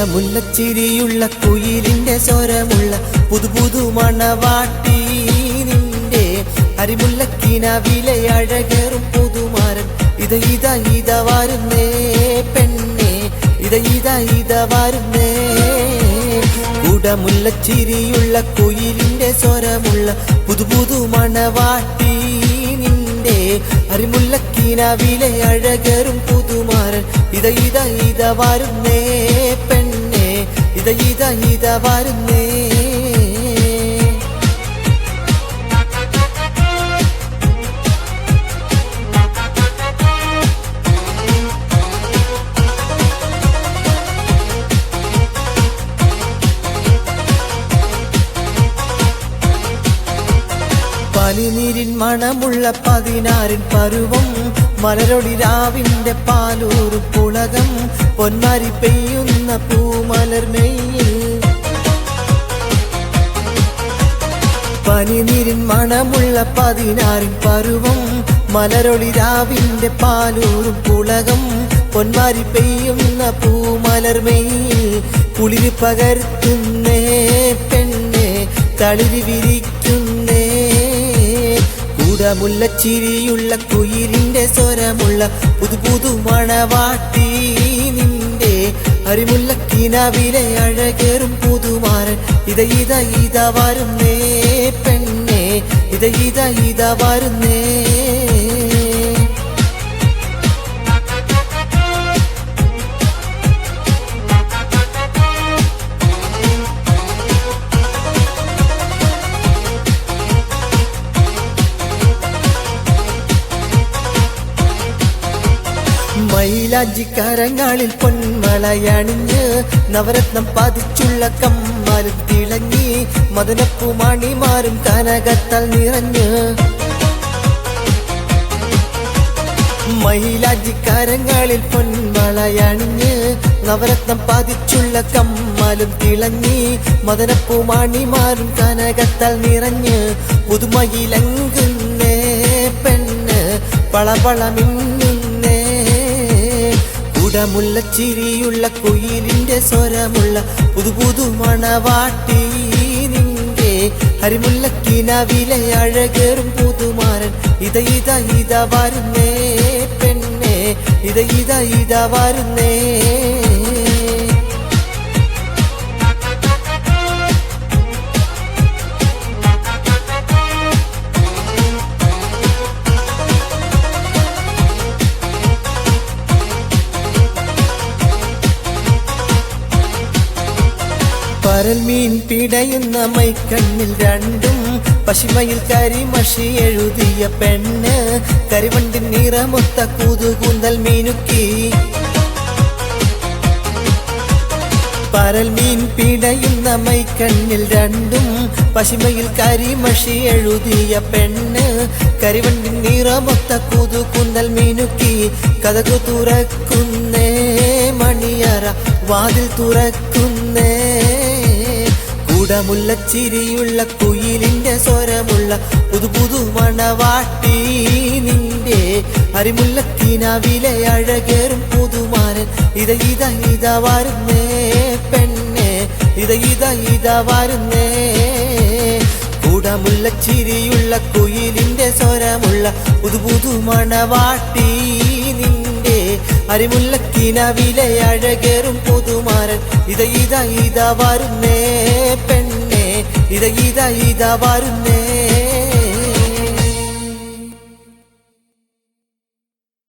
കുടമുല്ലച്ചിരിയുള്ള കുയിലിന്റെ സ്വരമുള്ള പുതുപുതു മണവാട്ടി നിന്റെ അരിമുള്ള കിന അഴകേറും പുതുമാരൻ. ഇത ഇത ഇത വരുന്നേ പെണ്ണെ. ഇത ഇത ഇത വരുന്നേ. കുടമുല്ലച്ചിരിയുള്ള കുയിലിന്റെ സ്വരമുള്ള പുതുപുതു മണവാട്ടി നിന്റെ അരിമുള്ള കിന വിലയഴകേറും പുതുമാരൻ. ഇത ഇത ഇത വരുന്നേ പെണ്ണെ. ഇത വരുന്നേ. പനിനീരിൻ മണമുള്ള പതിനാറിൻ പരുവം മലരൊടി രാവിന്റെ പാലൂർ പുളകം പൊന്മാരി പെയ്യുന്ന പൂമലർമെയിൽ പനിനീരിൻ മണമുള്ള പതിനാറിൻ പരുവം മലരൊളി രാവിന്റെ പാലൂറും പുളകം പൊന്മാരി പെയ്യുന്ന പൂമലർമെയിൽ കുളിര് പകർത്തുന്നേ പെണ്ണെ തളിരി വിരിക്കുന്നേ. കൂടമുള്ള ചിരിയുള്ള കുയിലിന്റെ സ്വരമുള്ള പുതു പുതു മണവാട്ടി നിന്റെ അരിമുല്ലക്കിനാവിലെ അഴകേറും പുതുമാരൻ. ഇത ഇത ഇത വരുന്നേ. ഇത ഇത ഇത വരുന്നേ. മൈലാഞ്ചിക്കരങ്ങളിൽ പൊന്മളയണിഞ്ഞ് നവരത്നം പതിച്ചുള്ള കമ്മാലും തിളങ്ങി മദനപ്പുമണിമാരും കനകത്താൽ നിറഞ്ഞ്. മൈലാഞ്ചിക്കരങ്ങളിൽ പൊന്മളയണിഞ്ഞ് നവരത്നം പതിച്ചുള്ള കമ്മലും തിളങ്ങി. മദനപ്പുമണിമാരും കനകത്താൽ നിറഞ്ഞ്. പുതുമയിലങ്കുന്നേ പെണ്ണ് പളപളമിങ്ങുന്നേ കുടമുള്ള ചിരിയുള്ള കുയിലിന്റെ സ്വരമുള്ള പുതു പുതു മണവാട്ടി നിന്റെ ഹരിമുല്ലക്കിനാവിലെ അഴകേറും പുതുമാരൻ. ഇത ഇത ഇത വരുന്നേ പെണ്ണേ. ഇത ഇത ഇത വരുന്നേ. പരൽമീൻ പിടയുന്ന മൈക്കണ്ണിൽ രണ്ടും പശിമയിൽ കരിമഷി എഴുതിയ പെണ്ണ് കരിവണ്ടിൻ നിറമൊത്ത കൂതുകൂന്തൽ മീനുക്കി. പരൽമീൻ പിടയുന്ന മൈക്കണ്ണിൽ രണ്ടും പശിമയിൽ കരിമഷി എഴുതിയ പെണ്ണ് കരിവണ്ടിൻ നിറമൊത്ത കൂതുകൂന്തൽ മീനുക്കി. കഥകു തുറക്കുന്നേ മണിയറ വാതിൽ തുറക്കുന്നേ കുടമുല്ലച്ചിരിയുള്ള കുയിലിന്റെ സ്വരമുള്ള പുതു പുതു മണവാട്ടി നിന്റെ അരിമുല്ലക്കിനാവിലെ അഴകേറും പുതുമാരൻ ഇത ഇത ഇത വരുന്നേ പെണ്ണെ ഇത ഇത ഇത വരുന്നേ. കുടമുല്ലച്ചിരിയുള്ള കുയിലിന്റെ സ്വരമുള്ള പുതു പുതു മണവാട്ടി നിന്റെ അരിമുല്ലക്കിനാവിലെ അഴകേറും പുതുമാരൻ ഇത ഇത ഇത വരുന്നേ പെണ്ണെ ഇത ഇത ഇത വരുന്നേ